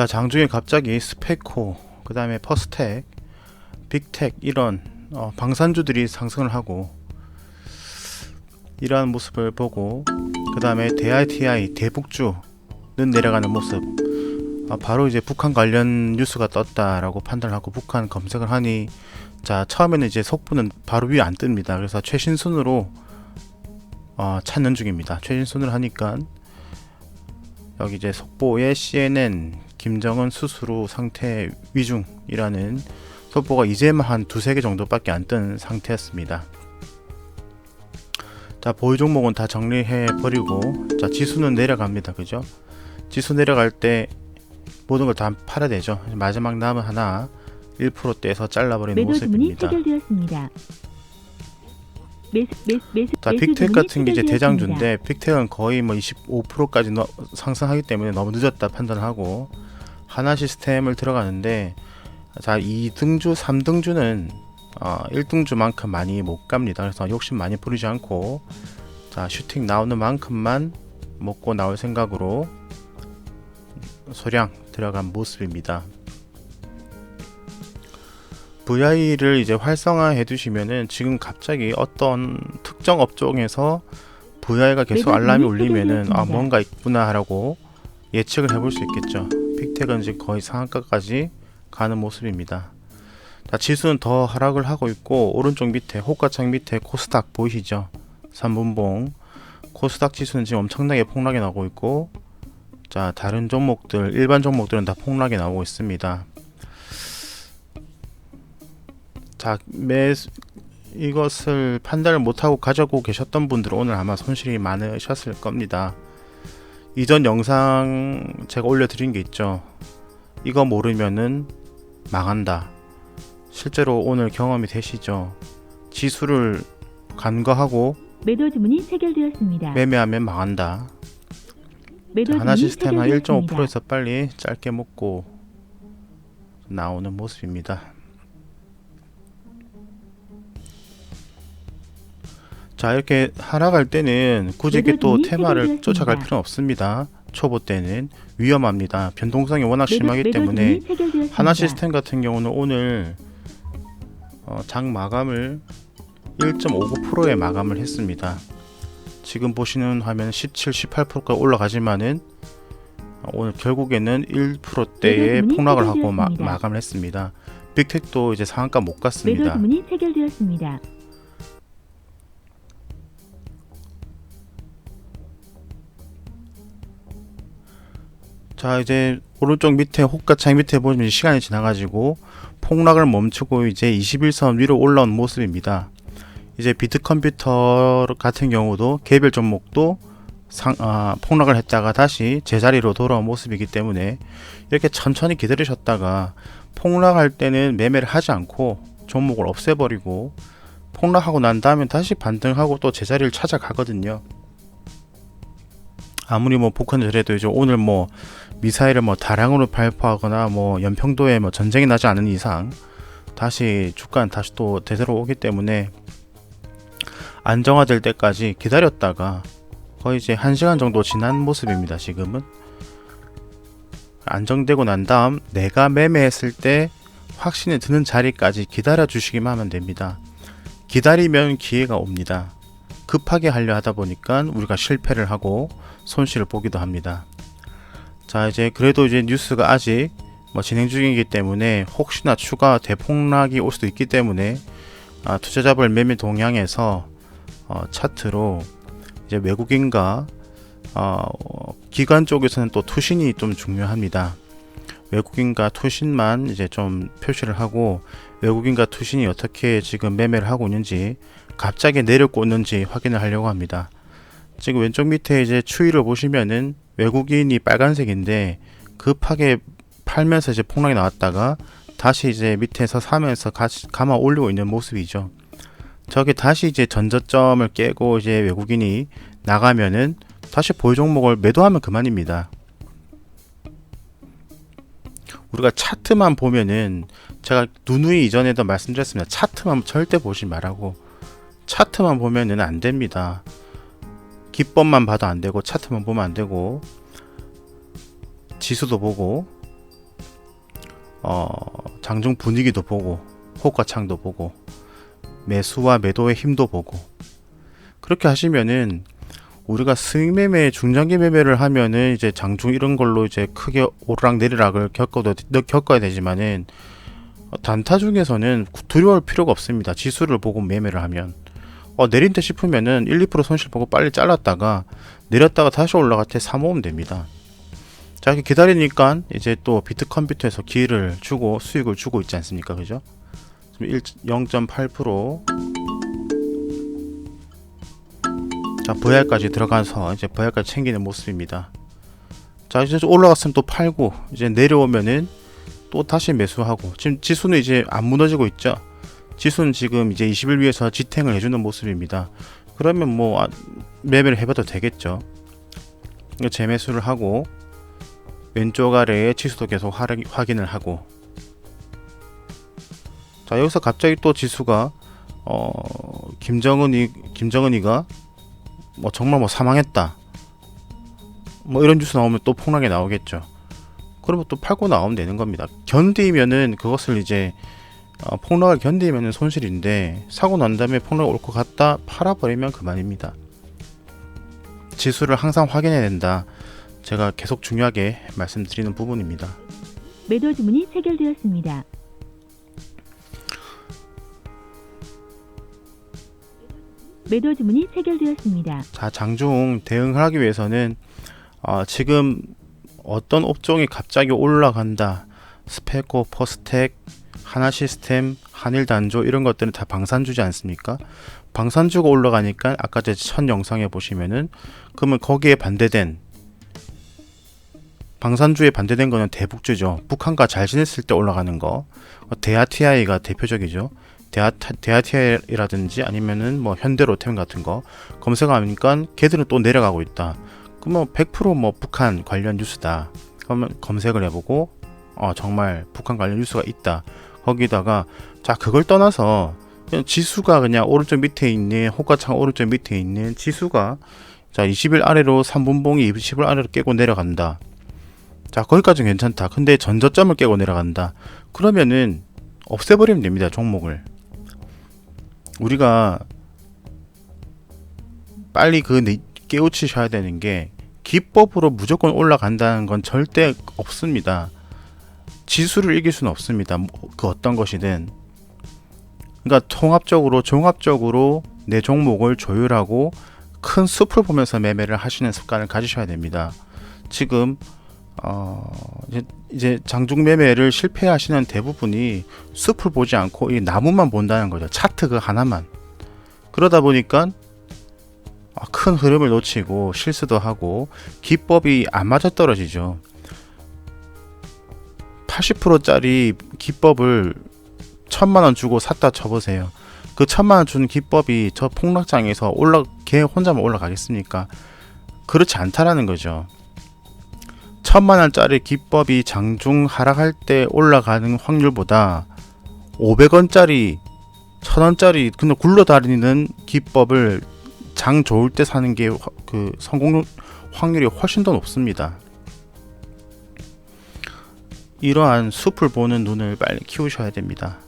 자 장중에 갑자기 스페코 그 다음에 퍼스텍 빅텍 이런 어, 방산주들이 상승을 하고 이러한 모습을 보고 그 다음에 DITI 대북주는 내려가는 모습. 아, 바로 이제 북한 관련 뉴스가 떴다라고 판단하고 북한 검색을 하니 자 처음에는 이제 속보는 바로 위에 안 뜹니다. 그래서 최신순으로 어, 찾는 중입니다. 최신순으로 하니까 여기 이제 속보에 CNN 김정은 후 상태 위중이라는 속보가 이제만 한 두세 개 정도밖에 안 뜬 상태였습니다. 자, 보유 종목은 다 정리해 버리고 자, 지수는 내려갑니다. 그죠? 지수 내려갈 때 모든 걸 다 팔아야 되죠. 마지막 남은 하나 1%대에서 잘라버리는 모습입니다. 체결되었습니다. 매수, 매수, 매수, 자, 빅텍 같은 게 이제. 대장주인데 빅텍은 거의 뭐 25%까지 상승하기 때문에 너무 늦었다 판단하고 하나 시스템을 들어가는데 자 2등주, 3등주는 어, 1등주만큼 많이 못 갑니다. 그래서 욕심 많이 부리지 않고 자 슈팅 나오는 만큼만 먹고 나올 생각으로 소량 들어간 모습입니다. VI를 이제 활성화해 두시면은 지금 갑자기 어떤 특정 업종에서 VI가 계속 매도 알람이 주문이 울리면은 아. 뭔가 있구나라고 예측을 해볼 수 있겠죠. 픽텍은 지금 거의 상한가까지 가는 모습입니다. 자, 지수는 더 하락을 하고 있고 오른쪽 밑에 호가창 밑에 코스닥 보이시죠? 3분봉 코스닥 지수는 지금 엄청나게 폭락이 나고 있고 자 다른 종목들 일반 종목들은 다 폭락이 나오고 있습니다. 자, 매 이것을 판단을 못하고 가지고 계셨던 분들은 오늘 아마 손실이 많으셨을 겁니다. 이전 영상 제가 올려드린 게 있죠. 이거 모르면은 망한다. 실제로 오늘 경험이 되시죠. 지수를 간과하고 매도 주문이 체결되었습니다. 매매하면 망한다. 매도 하나 시스템 한 체결되었습니다. 1.5%에서 빨리 짧게 먹고 나오는 모습입니다. 자 이렇게 하락할 때는 굳이 이렇게 또 매도 테마를. 쫓아갈 필요는 없습니다. 초보 때는 위험합니다. 변동성이 워낙 매도- 심하기 매도 때문에. 하나 시스템 같은 경우는 오늘 어, 장 마감을 1.59%에 마감을 했습니다. 지금 보시는 화면 17, 18%까지 올라가지만은 어, 오늘 결국에는 1%대의 매도 주문이 폭락을 하고 마. 마감을 했습니다. 빅텍도 이제 상한가 못 매도 갔습니다. 주문이 체결되었습니다. 자 이제 오른쪽 밑에 호가창 밑에 보시면 시간이 지나가지고 폭락을 멈추고 이제 21선 위로 올라온 모습입니다. 이제 비트컴퓨터 같은 경우도 개별 종목도 상, 아, 폭락을 했다가 다시 제자리로 돌아온 모습이기 때문에 이렇게 천천히 기다리셨다가 폭락할 때는 매매를 하지 않고 종목을 없애버리고 폭락하고 난 다음에 다시 반등하고 또 제자리를 찾아가거든요. 아무리 뭐 북한이라도 이제 오늘 뭐 미사일을 뭐 다량으로 발포하거나 뭐 연평도에 뭐 전쟁이 나지 않은 이상 다시 주가는 다시 또 대대로 오기 때문에 안정화될 때까지 기다렸다가 거의 이제 1시간 정도 지난 모습입니다. 지금은 안정되고 난 다음 내가 매매했을 때 확신이 드는 자리까지 기다려 주시기만 하면 됩니다. 기다리면 기회가 옵니다. 급하게 하려 하다 보니까 우리가 실패를 하고 손실을 보기도 합니다. 자 이제 그래도 이제 뉴스가 아직 뭐 진행 중이기 때문에 혹시나 추가 대폭락이 올 수도 있기 때문에 아, 투자자별 매매 동향에서 어, 차트로 이제 외국인과 어, 기관 쪽에서는 또 투신이 좀 중요합니다. 외국인과 투신만 이제 좀 표시를 하고 외국인과 투신이 어떻게 지금 매매를 하고 있는지 갑자기 내려꽂는지 확인을 하려고 합니다. 지금 왼쪽 밑에 이제 추이를 보시면은 외국인이 빨간색인데 급하게 팔면서 이제 폭락이 나왔다가 다시 이제 밑에서 사면서 감아 올리고 있는 모습이죠. 저게 다시 이제 전저점을 깨고 이제 외국인이 나가면은 다시 보유 종목을 매도하면 그만입니다. 우리가 차트만 보면은 제가 누누이 이전에도 말씀드렸습니다. 차트만 절대 보지 말라고. 차트만 보면은 안 됩니다. 기법만 봐도 안 되고 차트만 보면 안 되고 지수도 보고 어, 장중 분위기도 보고 호가창도 보고 매수와 매도의 힘도 보고 그렇게 하시면은 우리가 스윙 매매, 중장기 매매를 하면은 이제 장중 이런 걸로 이제 크게 오르락 내리락을 겪어도 겪어야 되지만은 어, 단타 중에서는 두려울 필요가 없습니다. 지수를 보고 매매를 하면 어, 내린다 싶으면은 1, 2% 손실 보고 빨리 잘랐다가 내렸다가 다시 올라갈 때 사모으면 됩니다. 자, 이렇게 기다리니까 이제 또 비트 컴퓨터에서 기회를 주고 수익을 주고 있지 않습니까? 그죠? 지금 1 0.8% 자, VR까지 들어가서 이제 VR까지 챙기는 모습입니다. 자, 이제 올라갔으면 또 팔고 이제 내려오면은 또 다시 매수하고 지금 지수는 이제 안 무너지고 있죠. 지수는 지금 이제 20일 위에서 지탱을 해주는 모습입니다. 그러면 뭐 아, 매매를 해봐도 되겠죠. 재매수를 하고 왼쪽 아래에 지수도 계속 하- 확인을 하고 자 여기서 갑자기 또 지수가 어 김정은이 김정은이가 뭐 정말 뭐 사망했다 뭐 이런 뉴스 나오면 또 폭락이 나오겠죠. 그러면 또 팔고 나오면 되는 겁니다. 견디면은 그것을 이제 어, 폭락을 견디면은 손실인데 사고 난 다음에 폭락 올 것 같다 팔아버리면 그만입니다. 지수를 항상 확인해야 된다. 제가 계속 중요하게 말씀드리는 부분입니다. 매도 주문이 체결되었습니다. 매도 주문이 체결되었습니다. 자, 장중 대응을 하기 위해서는 어, 지금 어떤 업종이 갑자기 올라간다. 스페코, 퍼스텍, 하나 시스템, 한일 단조 이런 것들은 다 방산주지 않습니까? 방산주가 올라가니까 아까 제 첫 영상에 보시면은 그러면 거기에 반대된 방산주에 반대된 거는 대북주죠. 북한과 잘 지냈을 때 올라가는 거. 대아티아이가 대표적이죠. 대아, 대아티아이라든지 아니면은 뭐 현대로템 같은 거 검색하니까 걔들은 또 내려가고 있다. 그러면 100%뭐 북한 관련 뉴스다. 그러면 검색을 해보고 어 정말 북한 관련 뉴스가 있다. 거기다가 자 그걸 떠나서 그냥 지수가 그냥 오른쪽 밑에 있는 호가창 오른쪽 밑에 있는 지수가 자 20일 아래로 3분봉이 20일 아래로 깨고 내려간다. 자 거기까지는 괜찮다. 근데 전저점을 깨고 내려간다. 그러면은 없애버리면 됩니다 종목을. 우리가 빨리 그 내- 깨우치셔야 되는 게 기법으로 무조건 올라간다는 건 절대 없습니다. 지수를 이길 수는 없습니다. 뭐, 그 어떤 것이든. 그러니까 통합적으로 종합적으로 내 종목을 조율하고 큰 숲을 보면서 매매를 하시는 습관을 가지셔야 됩니다. 지금 어 이제, 이제 장중 매매를 실패하시는 대부분이 숲을 보지 않고 이 나무만 본다는 거죠. 차트 그 하나만. 그러다 보니까 아, 큰 흐름을 놓치고 실수도 하고 기법이 안 맞아 떨어지죠. 80%짜리 기법을 천만 원 주고 샀다 쳐보세요. 그 천만 원 주는 기법이 저 폭락장에서 올라 걔 혼자만 올라가겠습니까? 그렇지 않다라는 거죠. 천만 원짜리 기법이 장중 하락할 때 올라가는 확률보다 500원짜리, 1000원짜리 근데 굴러다니는 기법을 장 좋을 때 사는 게 그 성공 확률이 훨씬 더 높습니다. 이러한 숲을 보는 눈을 빨리 키우셔야 됩니다.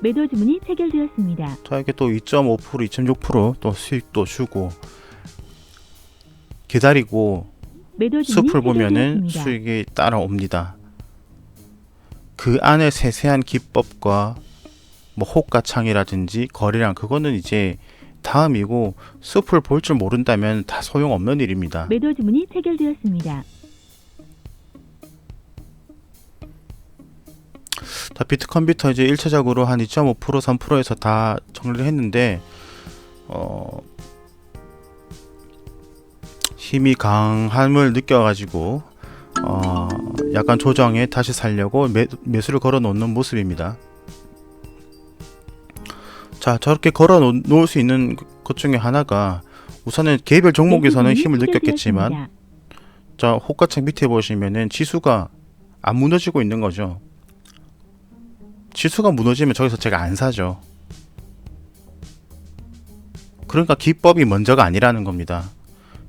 매도 주문이 체결되었습니다. 자 이렇게 또 2.5% 2.6%또 수익도 주고 기다리고 매도 주문이 숲을 보면은 체결되었습니다. 수익이 따라옵니다. 그 안에 세세한 기법과 뭐 호가창이라든지 거래량 그거는 이제 다음이고 숲을 볼 줄 모른다면 다 소용없는 일입니다. 매도 주문이 체결되었습니다. 자, 비트 컴퓨터 이제 1차적으로 한 2.5% 3%에서 다 정리를 했는데 어 힘이 강함을 느껴가지고 어 약간 조정에 다시 살려고 매, 매수를 걸어 놓는 모습입니다. 자 저렇게 걸어 놓- 놓을 수 있는 것 중에 하나가 우선은 개별 종목에서는 힘을 느꼈겠지만. 자 호가창 밑에 보시면은 지수가 안 무너지고 있는 거죠. 지수가 무너지면 저기서 제가 안 사죠. 그러니까 기법이 먼저가 아니라는 겁니다.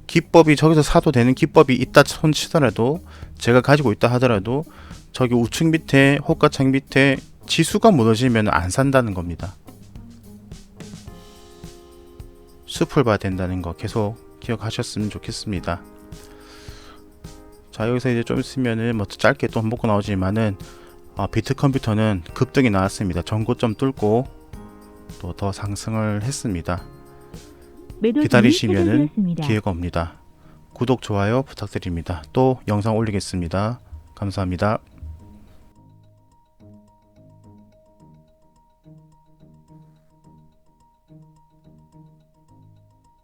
기법이 저기서 사도 되는 기법이 있다 손치더라도 제가 가지고 있다 하더라도 저기 우측 밑에 호가창 밑에 지수가 무너지면 안 산다는 겁니다. 숲을 봐야 된다는 거 계속 기억하셨으면 좋겠습니다. 자 여기서 이제 좀 있으면은 뭐 짧게 또 먹고 나오지만은 어, 비트 컴퓨터는 급등이 나왔습니다. 전고점 뚫고 또 더 상승을 했습니다. 기다리시면은 체결되었습니다. 기회가 옵니다. 구독 좋아요 부탁드립니다. 또 영상 올리겠습니다. 감사합니다.